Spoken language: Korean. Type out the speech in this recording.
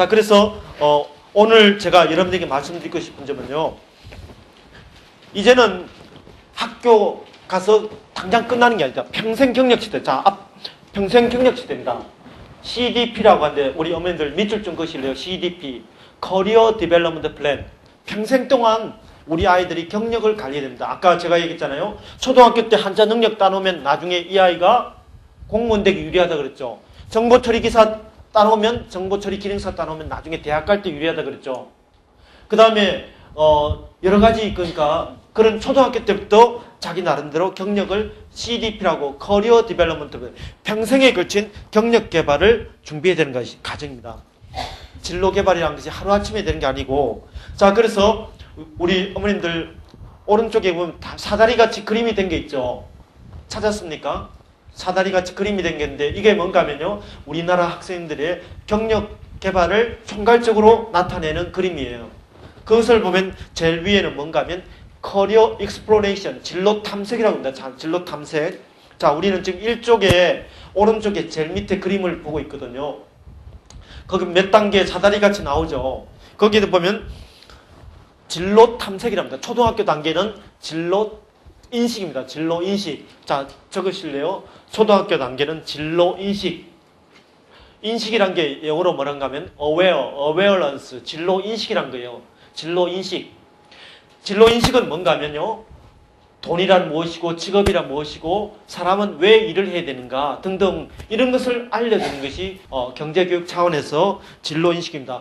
자, 그래서 어, 오늘 제가 여러분들에게 말씀드리고 싶은 점은요. 이제는 학교 가서 당장 끝나는 게 아니다. 평생 경력 시대. 자, 앞, 평생 경력 시대입니다. CDP라고 하는데 우리 어머니들 밑줄 좀 그실래요? CDP. 커리어 디벨롭먼트 플랜. 평생 동안 우리 아이들이 경력을 관리해야 됩니다. 아까 제가 얘기했잖아요. 초등학교 때 한자 능력 따놓으면 나중에 이 아이가 공무원 되기 유리하다 그랬죠. 정보 처리 기사 따놓으면 정보 처리 기능사 따놓으면 나중에 대학 갈 때 유리하다 그랬죠. 그 다음에 어 여러 가지 그러니까 그런 초등학교 때부터 자기 나름대로 경력을 CDP라고 커리어 디벨롭먼트 평생에 걸친 경력 개발을 준비해야 되는 것이 가정입니다. 진로 개발이라는 것이 하루아침에 되는 게 아니고 자 그래서 우리 어머님들 오른쪽에 보면 다 사다리 같이 그림이 된 게 있죠. 찾았습니까? 사다리 같이 그림이 된게 있는데 이게 뭔가 하면요. 우리나라 학생들의 경력 개발을 총괄적으로 나타내는 그림이에요. 그것을 보면 제일 위에는 뭔가 하면 커리어 익스플로레이션, 진로 탐색이라고 합니다. 자, 진로 탐색. 자, 우리는 지금 일쪽에 오른쪽에 제일 밑에 그림을 보고 있거든요. 거기 몇 단계 사다리 같이 나오죠. 거기에 보면 진로 탐색이랍니다. 초등학교 단계는 진로 인식입니다. 진로 인식. 자, 적으실래요? 초등학교 단계는 진로 인식. 인식이란 게 영어로 뭐란가 하면 aware, awareness, 진로 인식이란 거예요. 진로 인식. 진로 인식은 뭔가 하면요. 돈이란 무엇이고 직업이란 무엇이고 사람은 왜 일을 해야 되는가 등등 이런 것을 알려주는 것이 어, 경제교육 차원에서 진로 인식입니다.